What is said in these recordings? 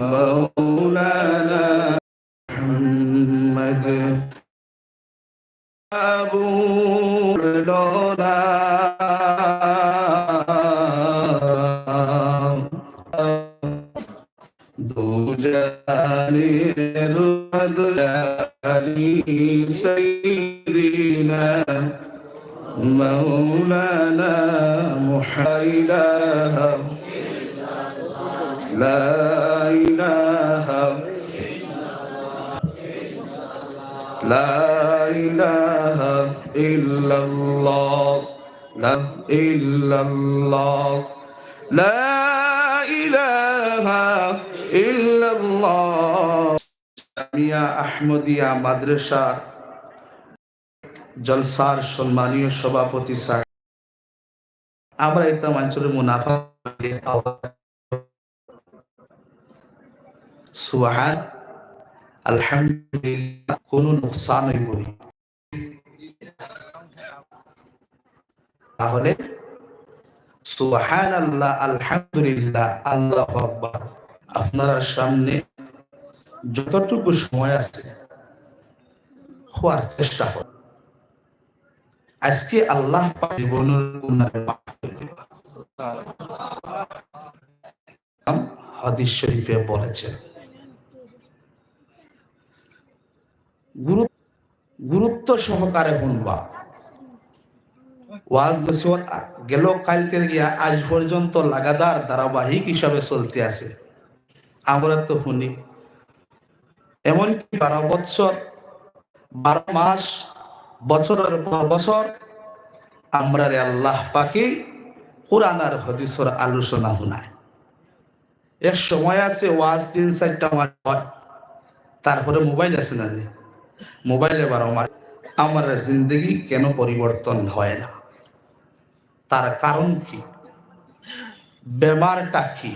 مولانا محمد أبو لولا আহমদিয়া মাদ্রাসার জলসার সম্মানীয় সভাপতি স্যার। আমরা একটা অঞ্চলের মুনাফা সুহান আলহামদুলিল্লাহ, কোন নোকসান হইব তাহলে সুহান আল্লাহ আলহামদুলিল্লাহ, আল্লাহ আকবার। আপনারা সামনে যতটুকু সময় আছে হওয়ার চেষ্টা কর। আজকে আল্লাহ জীবনের। হাদিস শরীফে বলেছেন গুরুত্ব সহকারে শুনবা গেল কালকে গিয়া আজ পর্যন্ত লাগাতার ধারাবাহিক হিসাবে চলতে আছে। আমরা তো শুনি এমনকি বারো বছর বারো মাস, বছরের পর বছর আমরা রে আল্লাহ পাকে কোরআন আর হদিসর আলোচনা শুনায় এক সময় আছে ওয়াজ তিন, চারটা মাস হয়। তারপরে মোবাইল আছে না রে? মোবাইলে বারো মাস। আমার জিন্দগি কেন পরিবর্তন হয় না? তার কারণ কি? বেমারটা কি?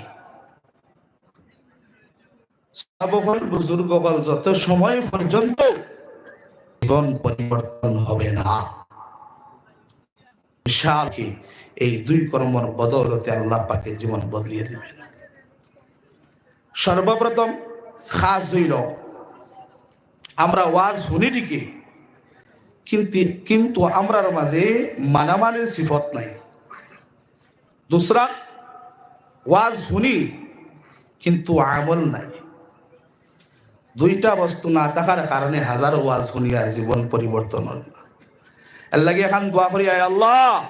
সবকল বুজুর্গকল যত সময় পর্যন্ত জীবন পরিবর্তন হবে না। বিশাল কি এই দুই কর্মর বদৌলতে আল্লাহ পাকে জীবন বদলিয়ে দিবেন। সর্বপ্রথম খাস হইল, আমরা ওয়াজ শুনি ঠিকই, কিন্তু কিন্তু আমরার মাঝে মানামানির সিফত নাই। দুসরা, ওয়াজ শুনি, কিন্তু আমল নাই। দুইটা বস্তু না থাকার কারণে হাজার ওয়াজ শুনি আর জীবন পরিবর্তন হল। না এর লাগে এখন দোয়া করি, আয় আল্লাহ।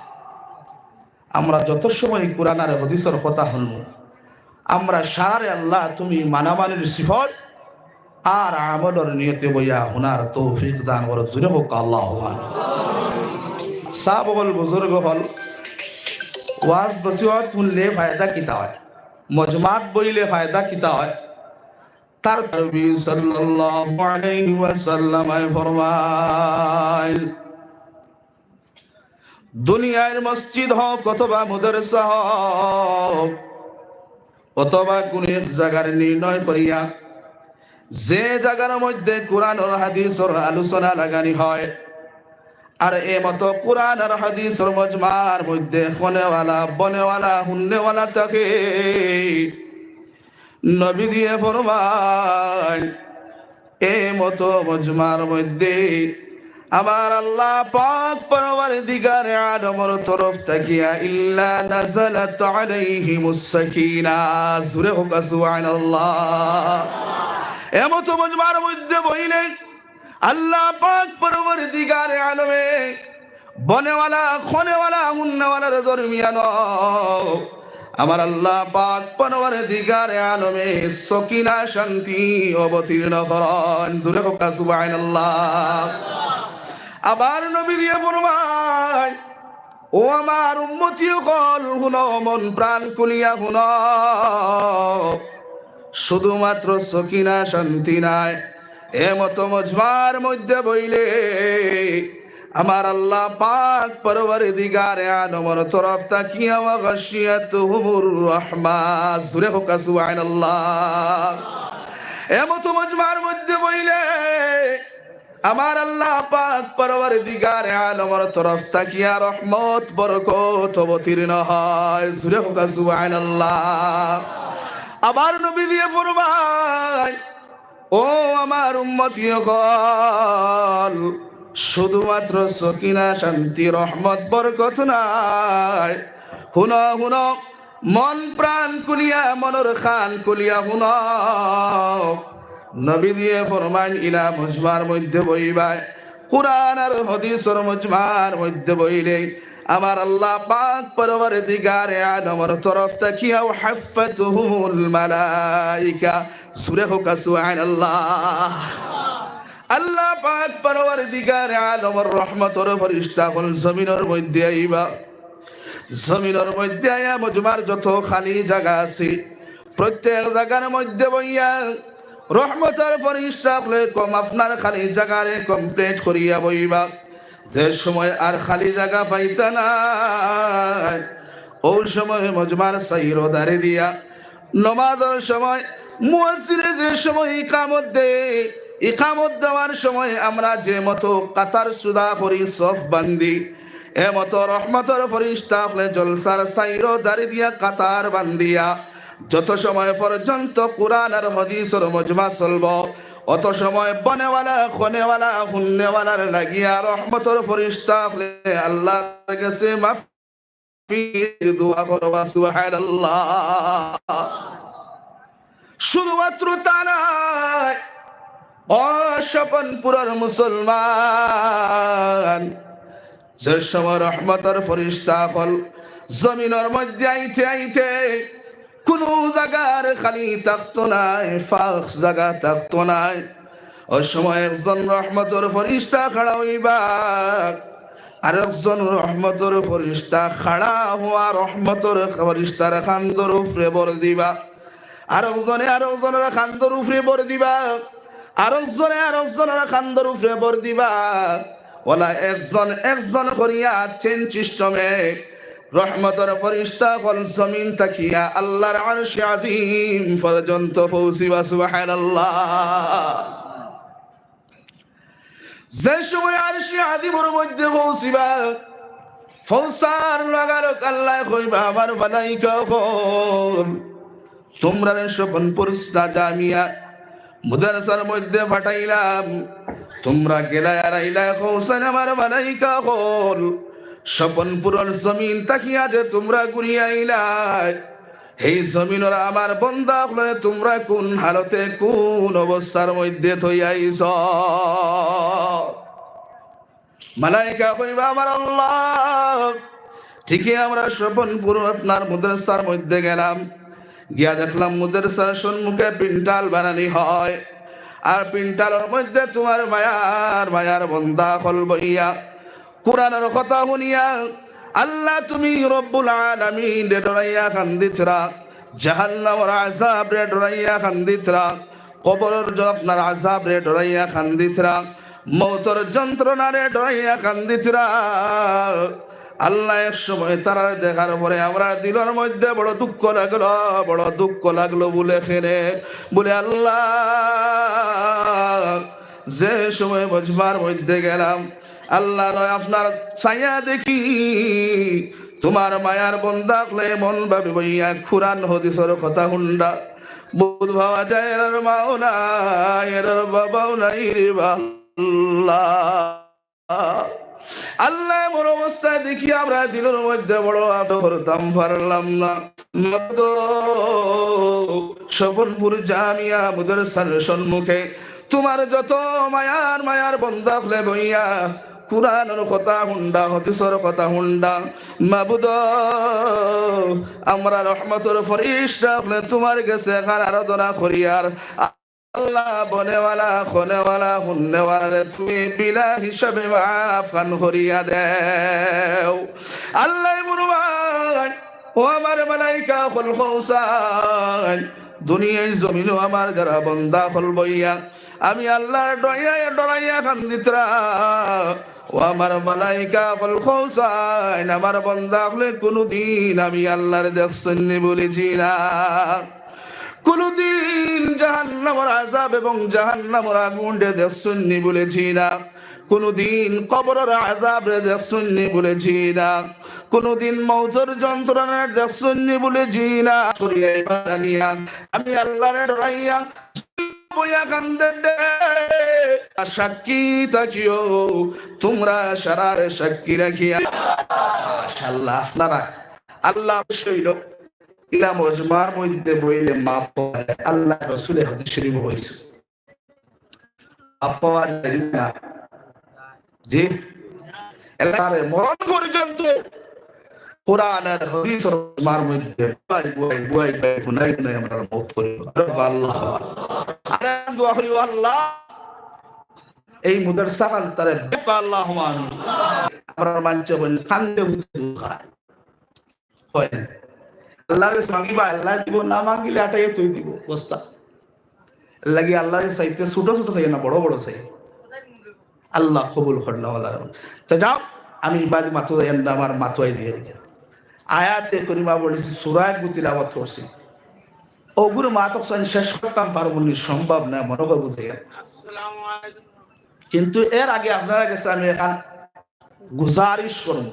আমরা যত সময় কোরআন আর হদিসর কথা হল আমরা সারারে আল্লাহ তুমি মানামানির সিফত আর আমলর নিয়তে বইয়া হুনার তৌফিক দান করো। জুড়ে হোক আল্লাহ। সাহ বল বুজুর্গ হল, ওয়াজ নসিহত শুনলে ফায়দা কিতা হয়? মজমাত বইলে ফায়দা কিতা হয়? তার নবী সাল্লাল্লাহু আলাইহি ওয়াসাল্লাম ফরমায়, দুনিয়ার মসজিদ হোক অথবা মাদ্রাসা হোক, অথবা কোন এক জায়গার নির্ণয় করিয়া যে জায়গার মধ্যে কোরআন ও হাদিসের আলোচনা লাগানি হয় আর এ মতো কোরআন আর হাদিসের মজমার মধ্যে ফোনেওয়ালা, বনেওয়ালা, হুন্নেওয়ালা থাকে নবী দিয়ে ফরমান এ মতো মজমার মধ্যে আমার আল্লাহ পাক পরবার দিগার আদমর তরফ তাকিয়া, ইল্লা নাজালাত আলাইহিমুস সাকিনা জুরে হোক, সুবহানাল্লাহ। এমতো মজমার মধ্যে বইলেন আল্লাহ পাক পরবার দিগার আলমে বনেওয়ালা, খনেওয়ালা হুন্নেওয়ালার দরমিয়ান আমার আল্লাহ পাক পরবার দিগার আলমে সকিনা শান্তি অবতীর্ণ করন। জুরে হোক সুবহানাল্লাহ। আবার নবী দিয়ে ফরমান ও আমার উম্মতি কল হুন, মন প্রাণ কুলিয়া হুন। শুধুমাত্র সকিনা শান্তি নাই এমত মজমার মধ্যে বইলে আমার আল্লাহ পাক পরবর দিগারে আনমর তরফ তাকিয়া, ওয়া গাশিয়াতুহুমুর রাহমা সুরে হোক, সুবহানাল্লাহ। এমত মজমার মধ্যে বইলে আমার আল্লাহ পাক পরবর দিগারে আলমর তরফ তাকিয়া রহমত, বরকত অবতীর্ণ হয়। সুরে হোক, সুবহানাল্লাহ। আবার নবী দিয়ে ফরমায়, ও আমার উম্মতি হল শুধুমাত্র সকিনা শান্তি, রহমত, বরকত নাই। হুন হুন, মন প্রাণ কুলিয়া, মনর খান কুলিয়া, হুন। নবী দিয়ে ফরমান ইলা মজমার মধ্যে বইবায় কোরআন আর হদিসর মজমার মধ্যে বইলে আমার আল্লাহ পাক পরবর দিগারে আদমর তরফ তাকিয়াও হাফাতুহুমুল মালাইকা। সুরে হোক সুবহানাল্লাহ আল্লাহ পাক পরবর দিগারে আদমর রহমতর ফরিস্তা হল জমিনের মধ্যে আইবা। জমিনের মধ্যে আয়া মজমার যত খালি জায়গা আছে, প্রত্যেক জায়গার মধ্যে বইয়া রহমতের ফরিস্তা হলে কম আপনার খালি জায়গারে কমপ্লিট করিয়া বইবা। যে সময় আর খালি জায়গা পাইতা না ওই সময় মজমার সাইর দাঁড়ে দিয়া। নমাজের সময় মুয়াজ্জিনে যে সময় ইকামত দেয় ইকামত দেওয়ার সময় আমরা যে মতো কাতার সুদা করি সফ বান্দি, এ মতো রহমতর ফরিস্তা হলে জলসার সাইর দাঁড়ি দিয়া কাতার বান্দিয়া। যত সময় পর্যন্ত কোরআন আর হদিসর মজমা চলব, অত সময় বনেওয়ালা, খনেওয়ালা, হুন্নেওয়ালার লাগিয়া রহমতর ফরিস্তা হলে আল্লাহর কাছে শুধুমাত্র তা নয় অস্বপনপুরের মুসলমান, যে সময় রহমতের ফরিস্তা হল, জমিনের মধ্যে আইতে আইতে কোন জায়গার খালি থাকতো নাই ফাঁস জায়গা থাকতো নাই। ওই সময় একজন রহমতের ফরিস্তা খাড়া হইবা আর একজন রহমতের ফরিস্তা খাড়া হওয়া রহমতের ফরিস্তার খান্দর উপরে বর দিবা আর একজনে আর একজনের খান্দর উপরে বর দিবা। আর একজনে আর উপরে বর দিবা। ওলা একজন একজন করিয়া চেন সিস্টেমে রহমতের ফরিস্তা ফল জমিন তাকিয়া আল্লাহর আরশে আজিম পর্যন্ত পৌঁছিবা, সুবহানাল্লাহ। যে সময় আরশে আজিমের মধ্যে পৌঁছিবা, ফৌসার লাগালো আল্লাহ কইবা, আমার মালাইকা হল তোমরা স্বপন পরিস্তা জামিয়া মুদারসার মধ্যে ফাটাইলাম। তোমরা গেলা আর আইলা কৌসান আমার মালাইকা হল। স্বপন পুরন জমিন তাকিয়া যে তোমরা ঘুরিয়ে আইলাই। এই জমিনের আমার বন্দা হলে তোমরা কোন হালতে কোন অবস্থার মধ্যে থই আইস মালাইকা কইবা আমার আল্লাহ। ঠিকই আমরা স্বপনপুর আপনার মুদ্রাসার মধ্যে গেলাম। গিয়া দেখলাম মুদ্রাসার সম্মুখে পিন্টাল বানানি হয়। আর পিন্টালের মধ্যে তোমার মায়ার মায়ার বন্দা হল বইয়া। কোরআনের কথা শুনিয়া আল্লাহ তুমি রব্বুল আলামিন রে ডরাইয়া কান্দিতরা, জাহান্নামর আযাব রে ডরাইয়া কান্দিতরা, কবরের আপনার আযাব রে ডরাইয়া কান্দিতরা, মৌতর যন্ত্রণা রে ডরাইয়া কান্দিতরা। আল্লাহ এক সময় তারা দেখার পরে আমরা দিলের মধ্যে বড় দুঃখ লাগল, বড় দুঃখ লাগল বলে খেলে। বলে, আল্লাহ, যে সময় বজবার মধ্যে গেলাম, আল্লাহ নয়, আপনার ছায়া দেখি। তোমার মায়ার বন্দা হলে মন ভাবি বইয়া খুরান হদিসর কথা হুন্ডা। বুধ ভাবা যায় এর মাও এর বাবাও নাই রে আল্লাহ আল্লাহ মোর অবস্থায় দেখি আমরা দিলের মধ্যে বড় করতাম, পারলাম না। স্বপনপুর জামিয়া মুদরসার সম্মুখে তোমার যত মায়ার মায়ার বন্দা ফলে বইয়া, কুরআনের কথা হুন্ডা, হদিসর কথা হুন্ডা। মাবুদ, আমরা রহমতর ফরিস্তা হলে তোমার গেছে এখান আরাধনা করিয়ার আল্লাহ বনেওয়ালা, খনেওয়ালা, হুন্নেওয়ালা তুমি বিলা হিসাবে মাফান করিয়া দেও। আল্লাহ মুরবান ও আমার মালাইকা হল খৌসান দুনিয়ার জমিনও আমার যারা বন্দা হল বইয়া, আমি আল্লাহর ডরাইয়া ডরাইয়া কান্দিতরা। ও আমার মালাইকা হল খৌসান আমার বন্দা হলে কোনোদিন আমি আল্লাহর দেখছেন বলেছি না। কোনদিন জাহান্ন জাহান্নামের আজাব এবং জাহান্নামের রে দেখছুন্নি বলেছি না। কোনদিন কবরের আজাব রে দেখছুন্নি বলেছি না। কোনদিন মৌতের যন্ত্রণার দেখছুন্নি বলেছি না। আমি আল্লাহরে ডরাইয়া তোমরা সাক্ষী রাখিয়া। আল্লাহ লোক ইলা মজমার মধ্যে বইলে মাফ হয় আল্লাহ রসুলে হাদিস শরীফ হয়েছে মাফ পাওয়া যায় না। জি? এলাকারে মরণ পর্যন্ত কোরআন আর হাদিস মার মধ্যে গুনাই গুনাই আমরা মত করি। আল্লাহ দোয়া করি আল্লাহ। এই মুদারসা খান তারে বেকা আল্লাহ আমি আমরা মানছে খায়। হয় আল্লাহরে মাগিবা আল্লাহ দিব না মাগিলে আটাই তুই দিব। বস্তা। লাগি আল্লাহরে চাইতে ছোট ছোট চাই না বড় বড় চাই? আল্লাহ কবুল তো যাও আমি বাড়ি মাতো এন্ড আমার দিয়ে আয়াতে করিমা বলেছি সুরায় করছি। ওগুলো মাতক শেষ করতাম পারব নি সম্ভব না মনে হয় বুঝে কিন্তু এর আগে আপনারা কাছে আমি এখন গুজারিশ করব।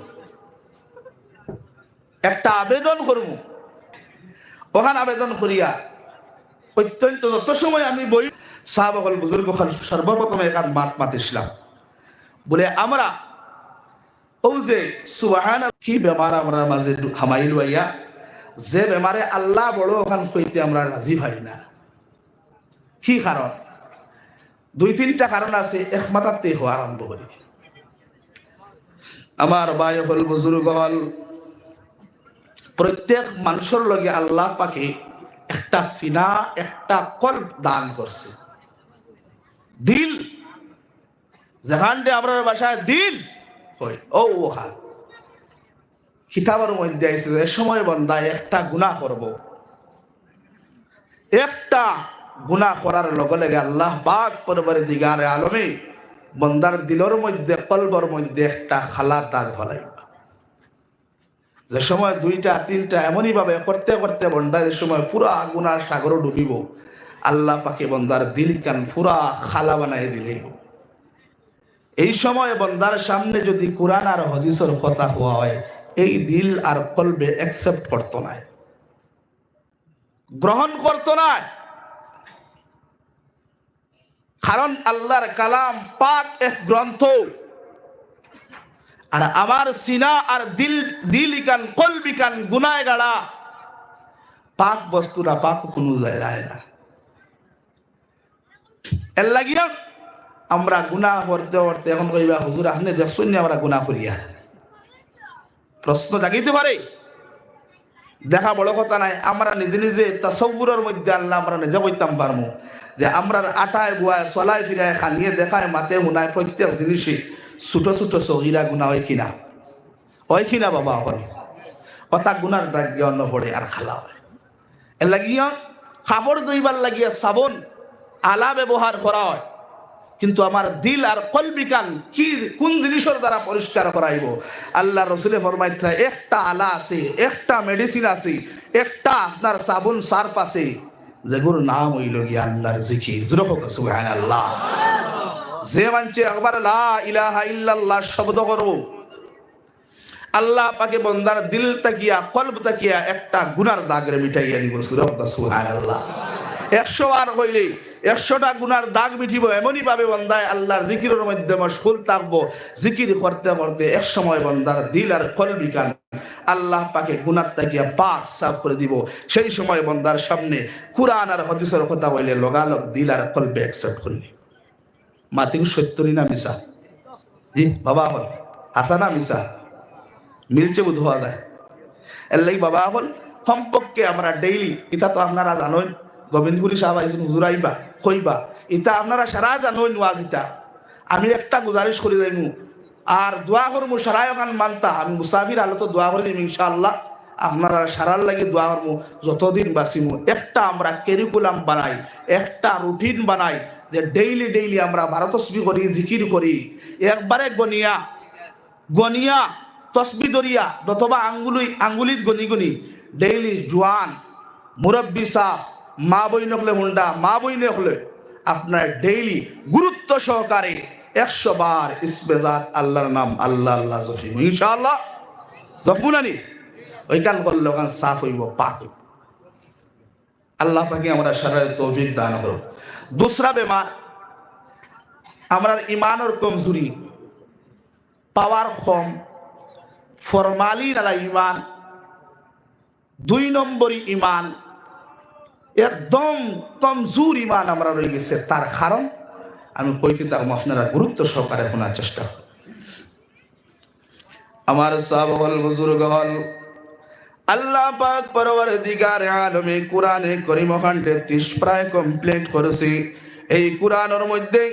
একটা আবেদন করব। ওখান আবেদন করিয়া অত্যন্ত যত সময় আমি বই সাহাবকল বুজুর্গ সর্বপ্রথম এখান মাত মাতিছিলাম। বলে, আমরা ও যে সুবাহান কি বেমার আমরা মাঝে হামাই লইয়া, যে বেমারে আল্লাহ বড় ওখান হইতে আমরা রাজি ভাই না। কি কারণ? দুই তিনটা কারণ আছে একমাতাতে হওয়া আরম্ভ করি। আমার ভাই হল বুজুর্গ হল প্রত্যেক মানুষের লগে আল্লাহ পাখি একটা সিনা, একটা কল্প দান করছে। দিল। যেখানটে আমরা বাসায় দিল হয়। ও ওখান কিতাবের মধ্যে আইসে যে সময় বন্দায় একটা গুণা করব। একটা গুণা করার লগে লগে আল্লাহ বাদ পরবারে দিগারে আলমে বন্দার দিলর মধ্যে কলবর মধ্যে একটা খালা দাগ ফলাই যে সময় দুইটা, তিনটা এমনই ভাবে করতে করতে বন্দার সময় পুরা গুনার সাগর ডুবিব। আল্লাহ পাখি বন্দার দিল কান পুরা খালা বানাই দিলেই এই সময় বন্দার সামনে যদি কোরআন আর হদিসের কথা হওয়া হয়, এই দিল আর কলবে অ্যাকসেপ্ট করতো না। গ্রহণ করতো না। কারণ আল্লাহর কালাম পাক এক গ্রন্থ। আর আমার সিনা আর দিল দিল ইকান কলবিকান গুনায় গাড়া পাক বস্তুরা পাক কোনো যায় না। এর লাগিয়া আমরা গুনাহ করতে করতে এখন কইবা, হুজুর, আপনি দেখছেন আমরা গুনাহ করিয়া প্রশ্ন জাগিতে পারে। দেখা বড় কথা নাই, আমরা নিজে নিজে তাসব্বুরের মধ্যে আল্লাহ আমরা নিজে বইতাম পারমু। যে আমরা আটায় বুয়ায় চলাই ফিরায় খানিয়ে দেখায়, মাতে হুনায় প্রত্যেক জিনিসই ছোট ছোট সহিরা গুণা হয় কিনা। হয় কিনা বাবা হল অতা গুনার দাগিয়া অন্য পড়ে আর খালা হয়। এর লাগিয়া কাপড় দইবার লাগিয়া সাবন আলা ব্যবহার করা হয়। কিন্তু আমার দিল আর কলবিকান কি, কোন জিনিসের দ্বারা পরিষ্কার করাইব আল্লাহ রসুলে ফরমাইতে একটা আলা আছে, একটা মেডিসিন আছে, একটা আপনার সাবুন সার্ফ আছে যেগুলোর নাম হইল গিয়া আল্লাহর জিকির জুরফক সুবহানাল্লাহ। যে মানছে একবার লা ইলাহা ইল্লাল্লাহ শব্দ করব আল্লাহ পাকে বন্দার দিল তাকিয়া, কলব তাকিয়া একটা গুনার দাগরে মিটাইয়া দিব সুবহানাল্লাহ। একশো বার একশোটা গুনার দাগ মিটিব এমনই বন্দায় আল্লাহর জিকিরের মধ্যে মশগুল থাকব, জিকির করতে করতে এক সময় বন্দার দিল আর কলবিকান আল্লাহ পাকে গুনার তাকিয়া পাক সাফ করে দিব। সেই সময় বন্দার সামনে কুরআন আর হদিসের কথা বললে লগালগ দিল আর কলবে অ্যাকসেপ্ট করলি মাতিক সত্যনি না মিশা জি বাবা হল। হাসা না মিশা মিলছে বুধ হওয়া যায় এর লাগি বাবা হল কমপক্ষে আমরা ডেইলি ইটা তো আপনারা জানেন। গোবিন্দপুরি সাহেব আইসুন হুজুর কইবা ইতা আপনারা সারা জানেন ওয়াজ ইটা আমি একটা গুজারিশ করে যাইমু। আর দোয়া করমু সারাই ওখান মানতা। আমি মুসাফির আলো তো দোয়া করে দিম, ইনশাআল্লাহ। আপনারা সারার লাগে দোয়া করমু, যতদিন বাঁচিমু। একটা আমরা কেরিকুলাম বানাই, একটা রুটিন বানাই। যে ডেইলি ডেইলি আমরা ভারত তসবি করি, জিকির করি। একবারে গনিয়া গনিয়া, তসবি দরিয়া, নতবা আঙ্গুলি, আঙ্গুলিত গনি গনি। ডেইলি জোয়ান, মুরব্বী সাহ, মা বই নকলে হুন্ডা মা বই নকলে আপনার ডেইলি গুরুত্ব সহকারে একশো বার ইসবেজাত আল্লাহর নাম, আল্লাহ আল্লাহ জফিম ইনশাআল্লাহ। জপুনানি ওই কান করলে ওখান সাফ হইব, পাক হইব। আল্লাহ পাকে আমরা সারা তৌফিক দান করব দুসরা বেমার আমরা ইমানের কমজুরি, পাওয়ার কম, ফরমালি নালা ইমান দুই নম্বরই ইমান একদম কমজোর ইমান আমরা রয়ে গেছে। তার কারণ আমি কইতে তার আপনারা গুরুত্ব সহকারে শোনার চেষ্টা করব আমার সব হল বুজুর্গ হল আল্লাহ পাক পরবর্তীকার আলমে কোরআনে করিম খণ্ডে তিস প্রায় কমপ্লিট করেছি। এই কোরআনের মধ্যে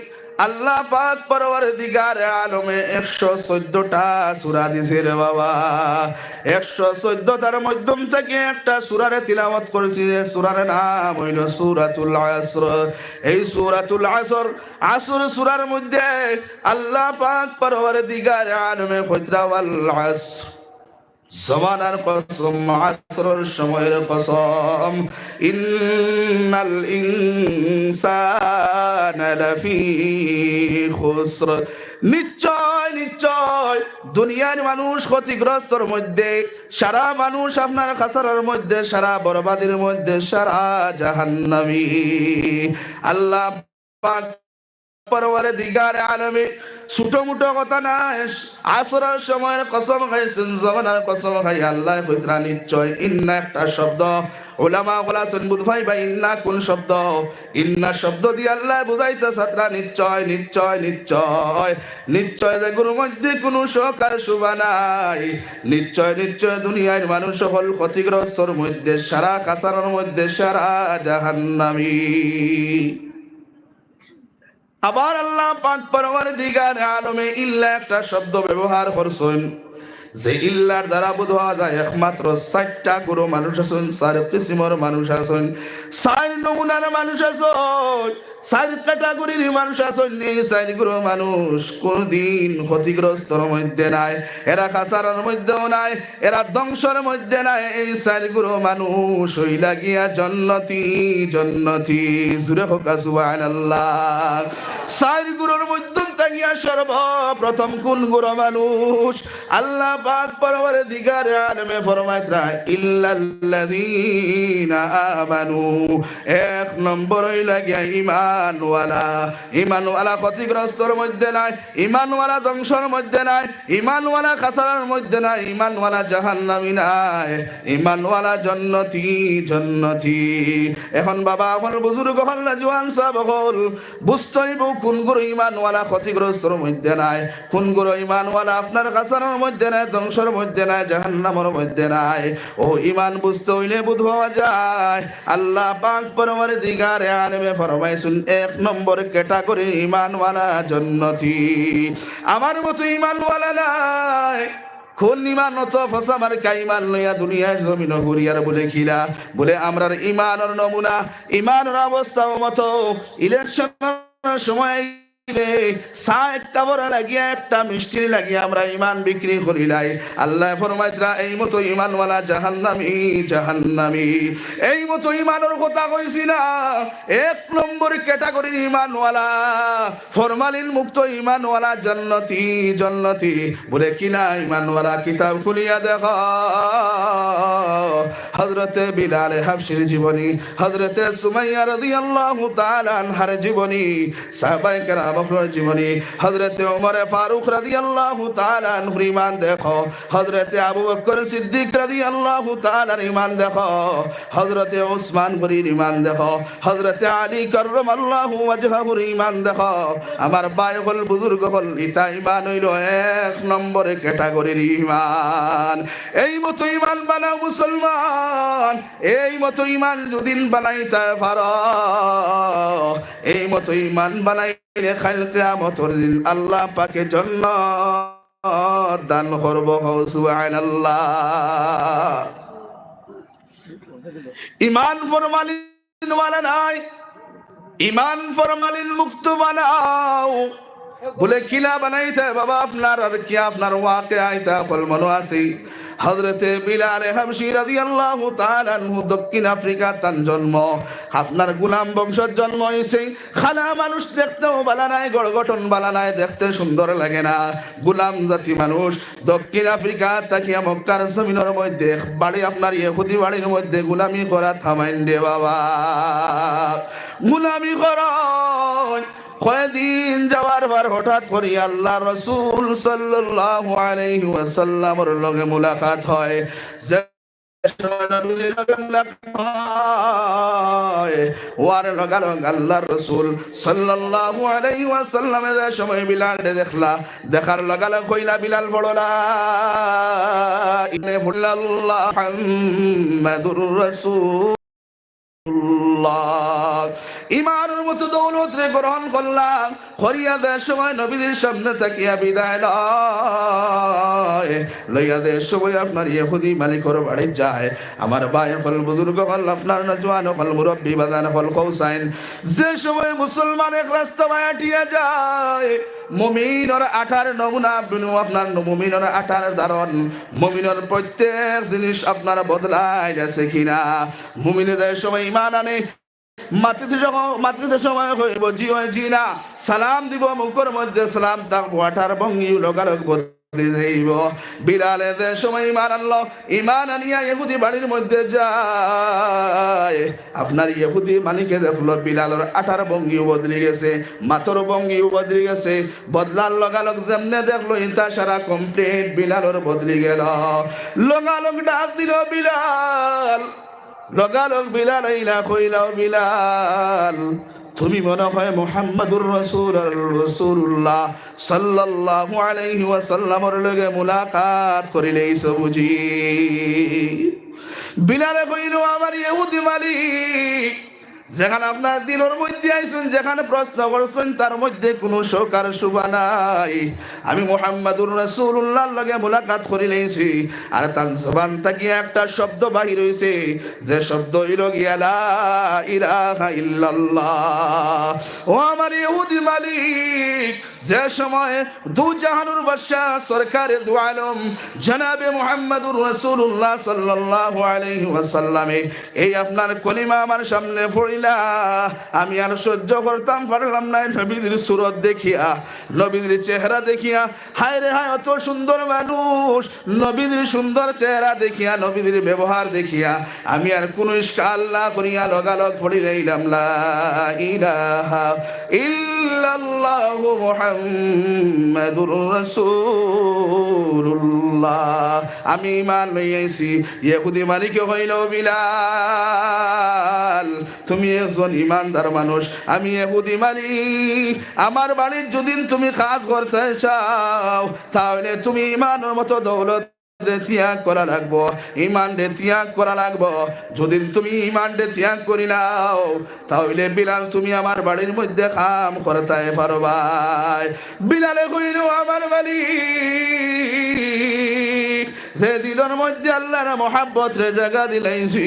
আল্লাহ পাক পরবর্তীকার আলমে একশো চোদ্দটা সুরা দিছে রে বাবা। একশো চোদ্দটার মাধ্যম থেকে একটা সুরারে তিলামত করেছি যে সুরার নাম হইল সুরাতুল আসর। এই সুরাতুল আসর আসর সুরার মধ্যে আল্লাহ পাক পরবর্তীকার আলমে খৈতরা ওয়াল আসর। জমানার কসম, আসরের সময়ের কসম, ইন্নাল ইনসানা লাফি খুসর। নিশ্চয় নিশ্চয়, দুনিয়ার মানুষ ক্ষতিগ্রস্তর মধ্যে, সারা মানুষ আপনার খাসারার মধ্যে, সারা বরবাদের মধ্যে, সারা জাহান্নামী। আল্লাহ পাক পরওয়ারে দিগার আলমে ছোট মুটো কথা নাই। আসরের সময়ের কসম খাইছেন জমানার কসম খাই আল্লাহ কইতরা নিশ্চয়। ইন্না একটা শব্দ। ওলামা বলাছেন বুধভাই বা ইন্না কোন শব্দ? ইন্না শব্দ দিয়ে আল্লাহ বুঝাইতে ছাত্রা, নিশ্চয় নিশ্চয় নিশ্চয়। নিশ্চয় যে গুরুর মধ্যে কোনো সকার শুভা নাই। নিশ্চয় নিশ্চয় দুনিয়ার মানুষ সকল ক্ষতিগ্রস্তর মধ্যে, সারা কাসারের মধ্যে, সারা জাহান্নামী। আবার আল্লাহ পাক পরমার দিগার আলমে ইল্লা একটা শব্দ ব্যবহার করছেন। যে ইল্লার দ্বারা বোধ হওয়া যায় একমাত্র চারটা গুরু মানুষ আছেন, চার কিসিমর মানুষ আছেন, চার নমুনার মানুষ আছেন, চার ক্যাটাগরির মানুষ আছেন, এই চার গুরু মানুষ কোনদিন ক্ষতিগ্রস্তর মধ্যে নাই, এরা খাসারের মধ্যেও নাই, এরা ধ্বংসের মধ্যে নাই, এই চার গুরু মানুষ ওই লাগিয়া জন্নতি জন্নতি জুড়ে হোকা সুবান আল্লাহ চার গুরুর মধ্যম তাকিয়া সর্বপ্রথম কোন গুরু মানুষ? আল্লাহ পাক পরবর দিগার আলমে ফরমাইতরা ইল্লাল্লাযীনা আমানু এক নম্বর হই লাগিয়া ঈমানওয়ালা। ঈমানওয়ালা ক্ষতিগ্রস্তর মধ্যে নাই, ঈমানওয়ালা ধ্বংসর মধ্যে নাই, ঈমানওয়ালা খাসারার মধ্যে নাই, ঈমানওয়ালা জাহান্নামী নাই, ঈমানওয়ালা জন্নতি জন্নতি। এখন বাবা, এখন বুজুর্গ হল না, জোয়ান সাহেব হল বুঝতেই বউ কোন গুরু ঈমানওয়ালা ক্ষতিগ্রস্তর মধ্যে নাই, কোন গুরু ঈমানওয়ালা আপনার খাসারার মধ্যে নাই। ধ্বংসর মধ্যে নাই, জাহান্নামের মধ্যে নাই। ও ঈমান বুঝতে হইলে বুধ হওয়া যায়। আল্লাহ পাক পরমার দিগারে আলমে ফরমাইছুন, এক নম্বর ক্যাটাগরি ঈমানওয়ালা জন্নতি। আমার মতো ঈমানওয়ালা নাই। কোন ইমান নত ফসামার কাইমান লইয়া দুনিয়ার জমিন ঘুরিয়ার বলে খিলা। বলে আমরার ইমানের নমুনা ইমানের অবস্থা মতো। ইলেকশন সময় কথা না জন্নতি জন্নতি। বলে কিনা ইমানওয়ালা কিতাব খুলিয়া দেখ। হজরতে বিলাল হাফসির জীবনী হজরতে সুমাইয়া জীবনী বকরের জীবনী। হজরতে ওমরে ফারুক রাদিয়াল্লাহু তাআলা আনহুর ঈমান দেখো। হজরতে আবু বকর সিদ্দিক রাদিয়াল্লাহু তাআলার ঈমান দেখো। হজরতে ওসমান গরির ঈমান দেখো। হজরতে আলী কাররামাল্লাহু ওয়াজহাহুর ঈমান দেখো। আমার ভাই হল বুজুর্গ হল ইতা ঈমান হইল এক নম্বরে ক্যাটাগরির ইমান এই মতো ইমান বানাও মুসলমান। এই মতো ঈমান যদি বানাইতে পারো, এই মতো ঈমান বানাইলে আল্লাহ পাকে জন্য দান করব ইমান ফরমালিন নাই ইমান ফরমালিন মুক্ত বানাও। বলে কিলা বানাইতে বাবা, আপনার আর কি, আপনার ওয়াকে আইতা ফল মনো আছে। হজরতে বিলাল হাবশি রাদিয়াল্লাহু তাআলা দক্ষিণ আফ্রিকা তান জন্ম, আপনার গুলাম বংশের জন্ম হয়েছে খালা মানুষ দেখতেও বালা নাই গড় গঠন বালা নাই, দেখতে সুন্দর লাগে না। গুলাম জাতি মানুষ দক্ষিণ আফ্রিকা তাকিয়া মক্কার জমিনের মধ্যে, বাড়ি আপনার ইহুদি বাড়ির মধ্যে গুলামি করা থামাইন দে বাবা। গুলামি করা কয়েকদিন যাওয়ার পর হঠাৎ করে আল্লাহ রসুল ওয়াসাল্লামের লগে মুলাকাত হয়। দেখার লগালগ কইলা বিলাল মুহাম্মাদুর রাসূল। ইমানের মতো দৌলত রে গ্রহণ করলাম হরিয়া দেয় সময় নবীদের সামনে তাকিয়া বিদায় লইয়া দেয় সময় আপনার ইহুদি মালিকর বাড়ি যায়। আমার ভাই হল বুজুর্গ হল, আপনার নজওয়ান হল মুরব্বী, বাদান হল কৌসাইন। যে সময় মুসলমান এক রাস্তা বায়াটিয়া যায় মমিনর আঠার নমুনা বিনু আপনার মমিনর আঠার ধারণ। মমিনর প্রত্যেক জিনিস আপনার বদলাই গেছে কিনা? মমিনদের সময় ইমান আনে। মাতৃতে যখন সময় হইব না সালাম দিব মুখের মধ্যে, সালাম আঠার ভঙ্গি লগালগ বদলে বিলালে যে সময় ইমান আনলো, ইমান আনিয়া ইহুদি বাড়ির মধ্যে যায়। আপনার ইহুদি মালিকে দেখল, বিলালের আঠার ভঙ্গিও বদলে গেছে, মাথর ভঙ্গিও বদলে গেছে। বদলার লগালগ যেমনে দেখল ইন্তা সারা কমপ্লিট বিলালের বদলে গেল। লগালগ ডাক দিল, বিলাল, লগালগ বিলাল ইলা কইলাও বিলাল। তুমি মনে হয় মোহাম্মদুর রসুল রসুল্লাহ সাল্লাল্লাহু আলাইহি ওয়াসাল্লামর লগে মুলাকাত করিলেইছ বুঝি। বিলালে কইল আমার ইহুদি মালিক যেখানে আপনার দিনের মধ্যে আইসুন, যেখানে প্রশ্ন করছেন, তার মধ্যে কোনো শোকার শুভা নাই। আমি মোহাম্মদুর রসুল্লাহর লগে মোলাকাত করি নিয়েছি, আর তার জবান থেকে একটা শব্দ বাহির হয়েছে যে শব্দ হইল গিয়ালা ইলাহা ইল্লাল্লাহ। ও আমার ইহুদি মালিক, যে সময় দু জাহানুর বাদশা সরকারে দু আলম, জনাবে মোহাম্মদুর রসুল্লাহ সাল্লাল্লাহু আলাইহি ওয়াসাল্লামে, এই আপনার কলিমা আমার সামনে পড়িলা আমি আর সহ্য করতাম, পারলাম না নবীদের সুরত দেখিয়া। নবীদের চেহারা দেখিয়া, হায় রে হায়, অত সুন্দর মানুষ। নবীদের সুন্দর চেহারা দেখিয়া নবীদের ব্যবহার দেখিয়া, আমি আর কোনো ইস্কাল না করিয়া লগালগ পড়ি রইলাম। ইলাহা ইল্লাল্লাহু মুহাম্মাদুর আমি ইমান লইয়াছি। ইহুদি মালিক হইল বিলাল। তুমি একজন ইমানদার মানুষ, আমি এহুদি মানি আমার বাড়ির যদি তুমি কাজ করতে চাও, তাহলে তুমি ইমানের মতো দৌলত ত্যাগ করা লাগবো, ইমান রে ত্যাগ করা লাগবো। যদি তুমি ত্যাগ তাহলে বিলাল তুমি আমার বাড়ির মধ্যে কাম করতে পারবাই বিলালে কইল আমার মালিক যে দিলের মধ্যে আল্লাহর মহাব্বত রে জায়গা দিলাইছি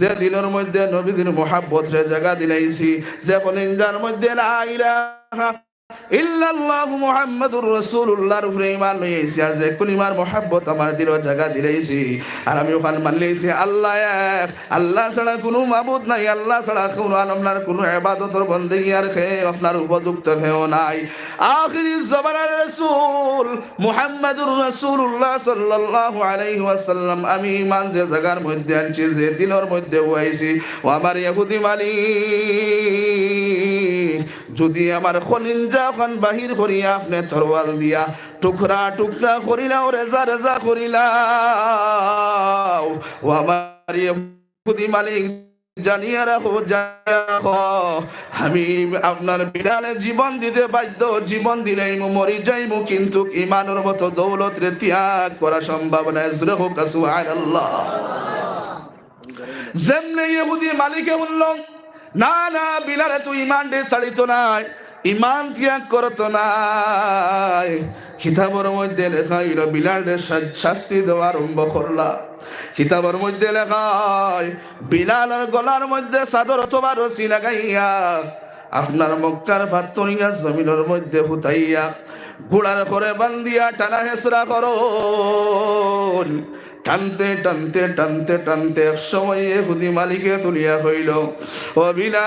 যে দিলের মধ্যে নবীদের মহাব্বত রে জায়গা দিলাইছি যে কলিঞ্জার মধ্যে লা ইলাহা ইল্লাল্লাহু মুহাম্মাদুর রাসূলুল্লাহর উপরে ঈমান লইছি আর যে কলিমার মহব্বত আমার দিল জায়গা দিলেছি। আর আমি ওখান মানলেছি, আল্লাহ এক। আল্লাহ ছাড়া কোনো মাবুদ নাই, আল্লাহ ছাড়া কোনো আপনার কোনো ইবাদতর বন্দেগী আর আপনার উপযুক্ত খেও নাই। আখিরি জমানার রাসূল মুহাম্মাদুর রাসূলুল্লাহ সাল্লাল্লাহু আলাইহি ওয়াসাল্লাম, আমি ঈমান যে জায়গার মধ্যে আনছি, যে দিলের মধ্যে হইছি ও আমার ইহুদি মালিক। যদি আমার খলিঞ্জা খান বাহির করিয়া আপনি তরওয়াল দিয়া টুকরা টুকরা করিলাও, রেজা রেজা করিলাও। ও আমার মালিক রাখো আমি আপনার বিড়ালে জীবন দিতে বাধ্য, জীবন দিলেই মরি যাইমু, কিন্তু ইমানের মতো দৌলত রে ত্যাগ করা সম্ভব নয়। জুরে হোক সুবহানাল্লাহ যেমনে ইহুদি মালিকে বলল না না, বিলালে তুই ইমান ডে চালিত নাই। ইমান ত্যাগ করতো নাই। কিতাবর মধ্যে লেখা হইল বিলাল শাস্তি দেওয়া আরম্ভ করলা কিতাবর মধ্যে লেখা হয় বিলালের গলার মধ্যে চাদর অথবা রসি লাগাইয়া আপনার মক্কার ফাত্তরিয়া জমিনের মধ্যে হুতাইয়া ঘোড়ার করে বান্দিয়া টানা হেসরা করো টানতে টানতে টানতে টানতে এক সময় হুদি মালিকে তুলিয়া হইল। ও বিলাল,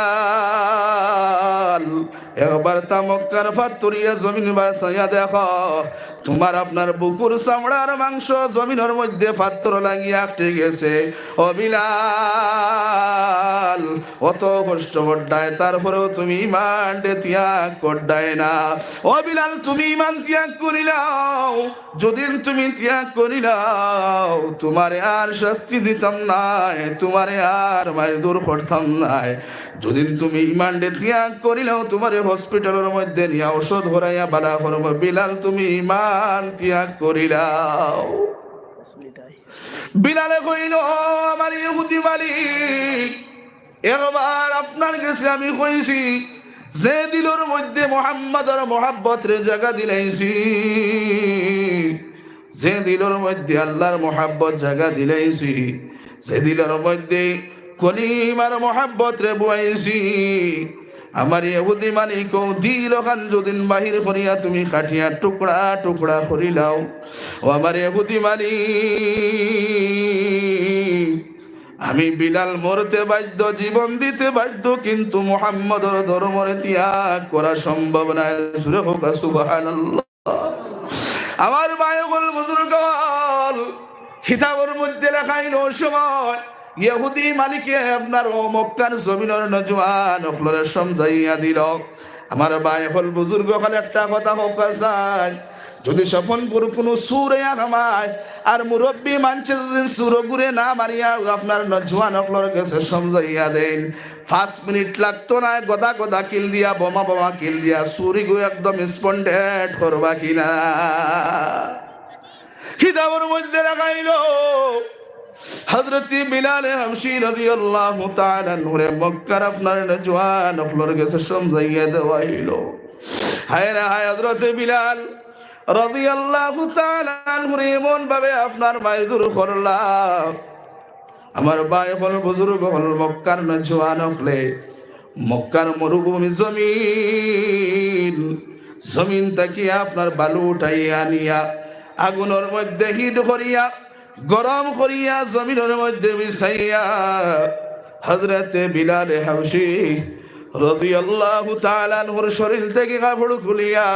একবার তা মক্কার তুলিয়া জমিন বাসাইয়া দেখ তোমার আপনার বুকুর চামড়ার মাংস জমিনের মধ্যে পাত্র লাগিয়া আটকে গেছে। ও বিলাল, অত কষ্ট করডায় তারপরেও তুমি ইমান ত্যাগ করডায় না। অবিলাল তুমি ইমান ত্যাগ করিলাও যদি তুমি ত্যাগ করিলাও তোমারে আর শাস্তি দিতাম নাই, তোমারে আর মায়ের দূর করতাম নাই। যদি তুমি ইমানডে ত্যাগ করিলাও তোমারে হসপিটালের মধ্যে নিয়ে ঔষধ ভরাইয়া বালা করব, বিলাল তুমি ইমান ত্যাগ করিলাও। বিলালে কইল আমার ইহুদি মালিক, একবার আপনার কাছে আমি কইছি, যে দিলর মধ্যে মোহাম্মদর মোহাব্বত রে জায়গা দিলাইছি, যে দিলর মধ্যে আল্লাহর মোহাব্বত জায়গা দিলাইছি, যে দিলর মধ্যে কলিমার মোহাব্বত রে বুয়াইছি। আমার এহুদি মালিক দিল খান যদিন বাহির করিয়া তুমি কাটিয়া টুকরা টুকরা করিলাও ও আমার এহুদি মালিক, আমি বিলাল মরতে বাধ্য, জীবন দিতে বাধ্য, কিন্তু মোহাম্মদর ধর্মরে ত্যাগ করা সম্ভব না সুরে হোক আমার বায়গল বুজুর্গ খিতাবের মধ্যে লেখাইল সময় ইহুদি মালিকে আপনার ও মক্কার জমিনের নজওয়ান অখলরে সমঝাইয়া দিল। আমার বাই হল বুজুর্গ হল একটা কথা হোক যদি সফনপুর কোনো সুরে আমায় আর মুরব্বী মানছে যদি সুর গুরে না মারিয়া আপনার নজওয়ান অকলর কাছে সমঝাইয়া দেন। পাঁচ মিনিট লাগতো না, গদা গদা কিল দিয়া, বোমা বোমা কিল দিয়া, সুরি গো একদম স্পন্ডেড করবা কিনা। খিদাবর মধ্যে লাগাইল। হযরতি বিলাল হামশি রাদিয়াল্লাহু তাআলা নূরে মক্কার আপনার নজওয়ান অকলর কাছে সমঝাইয়া দেওয়াইলো হায় রে হায় হযরতে বিলাল রাদিয়াল্লাহু তাআলা আনহুর এমন ভাবে আপনার মায়ের দূর করলাম আমার ভাই হল বুজুর্গ হল মক্কার নজওয়ান হলে মক্কার মরুভূমি জমিন জমিন তাকিয়া আপনার বালু উঠাইয়া নিয়া আগুনের মধ্যে হিট করিয়া গরম করিয়া জমিনের মধ্যে বিছাইয়া হজরতে বিলালে হাউসি রাদিয়াল্লাহু তাআলা আনহুর শরীর থেকে কাপড় খুলিয়া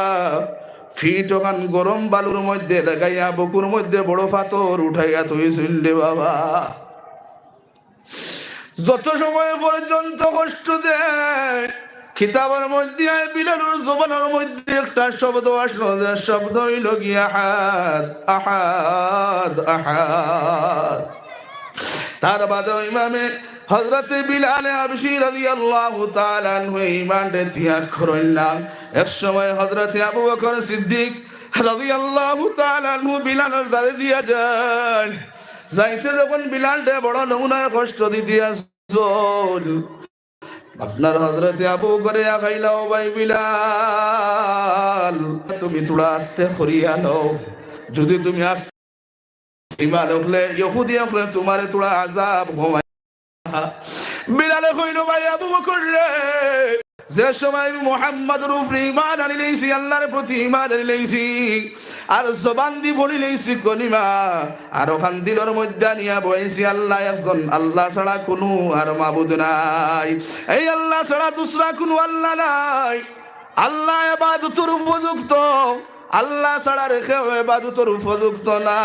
ফিট গরম বালুর মধ্যে লাগাইয়া বুকুর মধ্যে বড় পাথর উঠাইয়া তুই শুনলে বাবা। যত সময় পর্যন্ত কষ্ট দেয় খিতাবের মধ্যে বিলালুর জবানের মধ্যে একটা শব্দ আসলো যে শব্দ হইল গিয়া আহাদ আহাদ আহাদ তার বাদে ইমামে হজরতে বিলালে আবশি রাদিয়াল্লাহু তাআলা আনহু ঈমানকে ত্যাগ করলেন এক সময় হজরতে আবু বকর সিদ্দিক রাদিয়াল্লাহু তাআলা আনহু বিলালের দ্বারে দিয়া যান। যাইতে যখন বিলালটা বড় নমুনায় কষ্ট দিতে আসল আপনার হজরতে আবু করে আগাইলাও ভাই বিলাল, তুমি তোড়া আসতে হরিয়া লও যদি তুমি ইমান হলে ইহুদি হলে তোমারে তোড়া আজাব ঘুমাই বিলালে কইল ভাই আবু বকর রে যে সময় মোহাম্মদ রুফরি ইমান আনি লইছি, আল্লাহর প্রতি ইমান আনি লইছি, আর জবান দি বলি লইছি কলিমা, আর ওখান দিলর মধ্যে নিয়া বইছি, আল্লাহ একজন, আল্লাহ ছাড়া কোনো আর মাবুদ নাই। এই আল্লাহ ছাড়া দুসরা কোনো আল্লাহ নাই। আল্লাহ এবাদতর উপযুক্ত, আল্লাহ ছাড়া রেখে এবাদতর উপযুক্ত না।